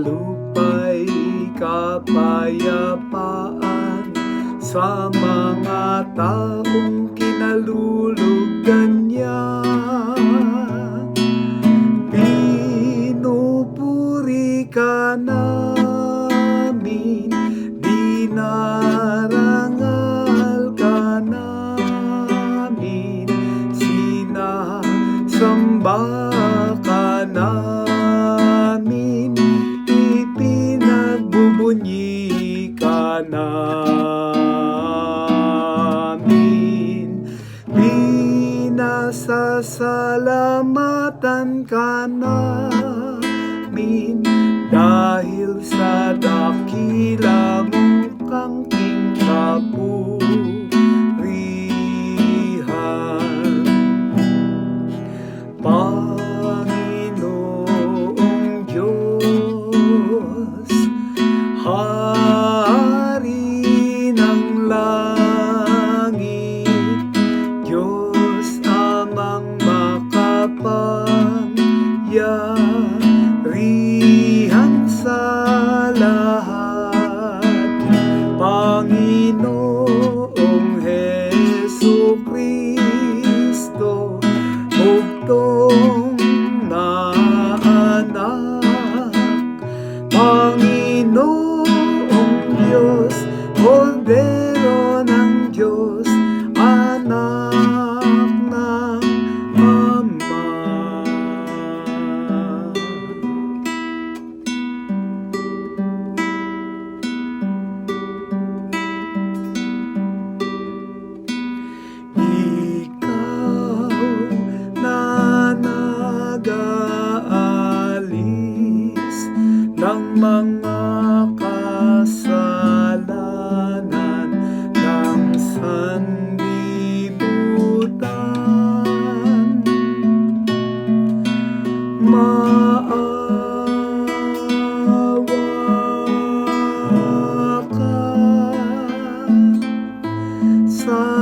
lupa'y kapayapaan. Sa mga taong kinalulugan amin. Pinasasalamatan ka namin dahil sa dakilang kang ng mga kasalanan ng sandibutan. Maawa ka sa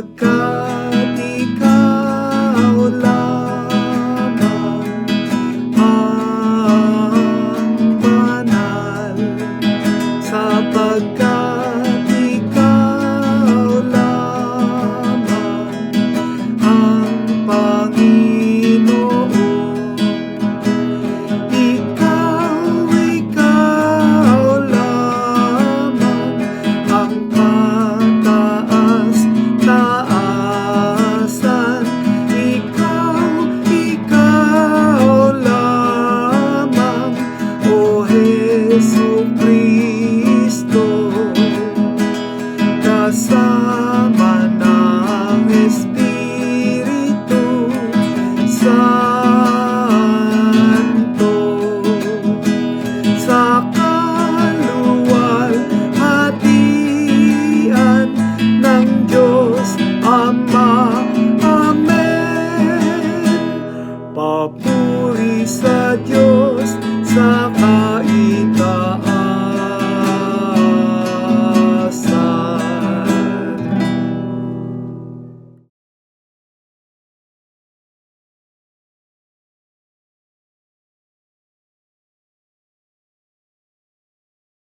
pagkat ikaw lang kasama ng Espiritu Santo sa kaluwalhatian ng Diyos Ama. Amen. Papuri sa Diyos.